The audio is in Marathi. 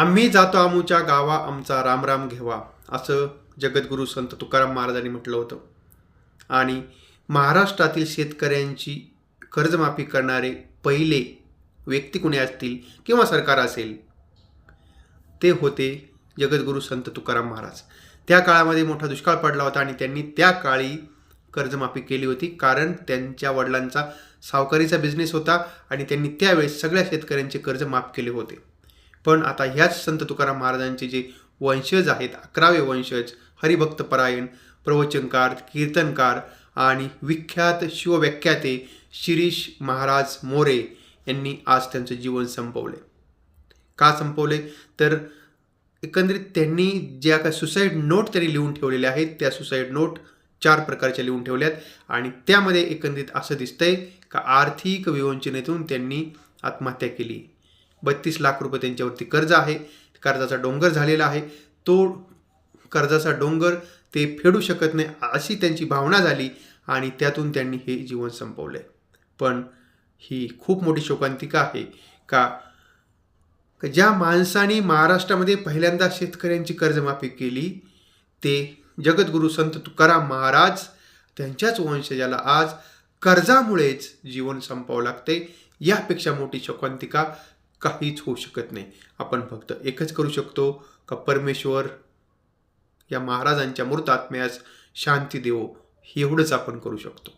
आम्ही जातो आमूच्या गावा आमचा रामराम घेवा असं जगद्गुरू संत तुकाराम महाराजांनी म्हटलं होतं. आणि महाराष्ट्रातील शेतकऱ्यांची कर्जमाफी करणारे पहिले व्यक्ती कुणी असतील किंवा सरकार असेल ते होते जगद्गुरू संत तुकाराम महाराज. त्या काळामध्ये मोठा दुष्काळ पडला होता आणि त्यांनी त्या काळी कर्जमाफी केली होती कारण त्यांच्या वडिलांचा सावकारीचा बिझनेस होता आणि त्यांनी त्यावेळेस सगळ्या शेतकऱ्यांचे कर्ज माफ केले होते. पण आता ह्याच संत तुकाराम महाराजांचे जे वंशज आहेत अकरावे वंशज हरिभक्त परायण प्रवचनकार कीर्तनकार आणि विख्यात शिवव्याख्याते शिरीष महाराज मोरे यांनी आज त्यांचं जीवन संपवले. का संपवले? तर एकंदरीत त्यांनी ज्या काय सुसाईड नोट त्यांनी लिहून ठेवलेल्या आहेत त्या सुसाईड नोट चार प्रकारच्या लिहून ठेवल्यात आणि त्यामध्ये एकंदरीत असं दिसतंय का आर्थिक विवंचनेतून त्यांनी आत्महत्या केली. बत्तीस लाख रुपये त्यांच्यावरती कर्ज आहे. कर्जाचा डोंगर झालेला आहे. तो कर्जाचा डोंगर ते फेडू शकत नाही अशी त्यांची भावना झाली आणि त्यातून त्यांनी हे जीवन संपवले पण ही खूप मोठी शोकांतिका आहे का? का ज्या माणसाने महाराष्ट्रामध्ये पहिल्यांदा शेतकऱ्यांची कर्जमाफी केली ते जगद्गुरू संत तुकाराम महाराज त्यांच्याच वंशजाला आज कर्जामुळेच जीवन संपावं लागते यापेक्षा मोठी शोकांतिका काहीच होऊ शकत नाही. आपण फक्त एकच करू शकतो का परमेश्वर या महाराजांच्या मूर्त आत्म्यास शांती देवो एवढंच आपण करू शकतो.